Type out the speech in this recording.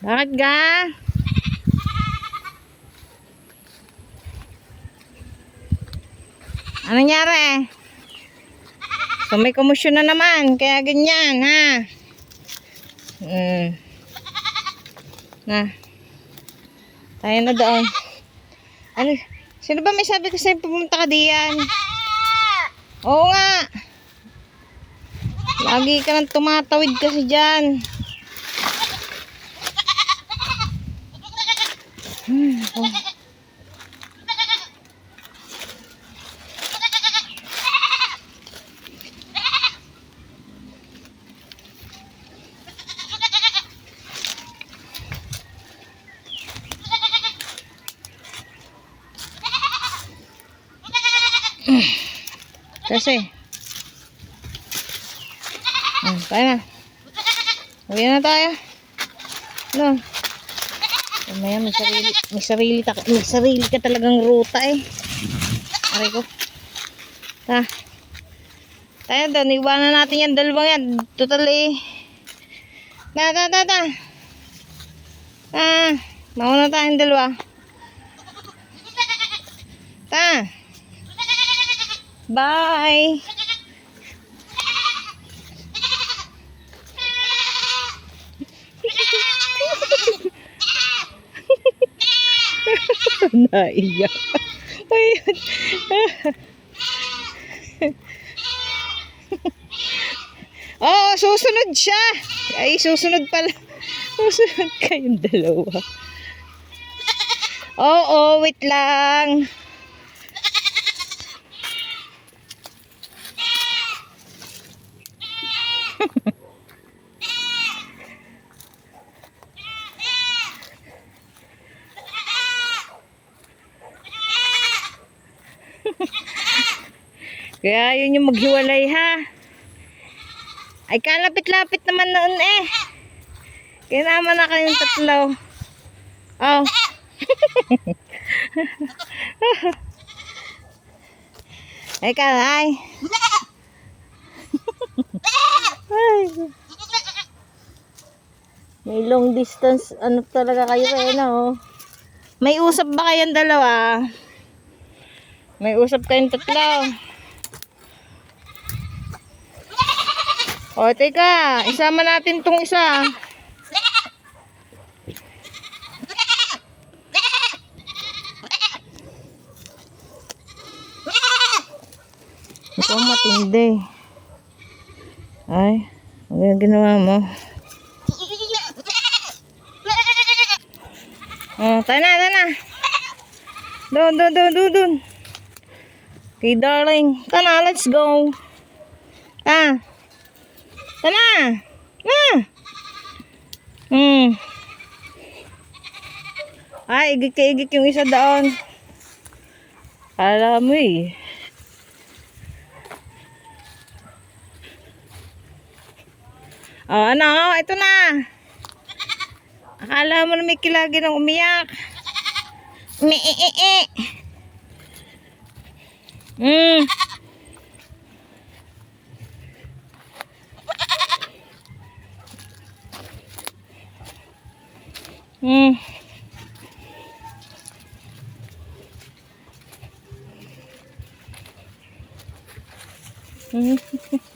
Bakit ga? Ano nangyari? So may kumusyon na naman, kaya ganyan, ha? Hmm. Na. Tayo na doon. Ano? Sino ba may sabi ko sa'yo pumunta ka diyan? Oo nga. Lagi ka nang tumatawid kasi dyan. 哦。再睡，嗯，来了，我给他带呀，弄。Mamaya may sarili, may sarili, ta, may sarili ka talagang ruta eh. Aray ko. Ta. Tayo doon, iwanan natin yan, dalawang yan. Total eh. Ta, ta, ta, ta. Ta. Mauna tayong dalawa. Ta. Bye. Naiyak. Ayun. oh, susunod siya. Ay, susunod pala. Susunod kayong dalawa. Oo, wait lang. Kaya yun yung maghiwalay ha. Ay kalapit-lapit naman noon eh. Kaya na kayong tatlo. Oh. ay ka ay. ay. May long distance ano talaga kayo eh no. May usap ba kayong dalawa? May usap kayong tatlo. O, teka. Isama natin tong isa. Ito matindi. Ay, ano yung ginawa mo? Oh, tayo na, tayo na. Doon, doon, doon, doon, doon. Okay, darling. Tana, let's go. Ah. Tana. Ah. Hmm. Ay, igik ka igik yung isa doon. Alam mo eh. Oh, ano? Ito na. Akala mo na may kilagi ng umiyak. Me e e Mm. Mm. Mm-hmm.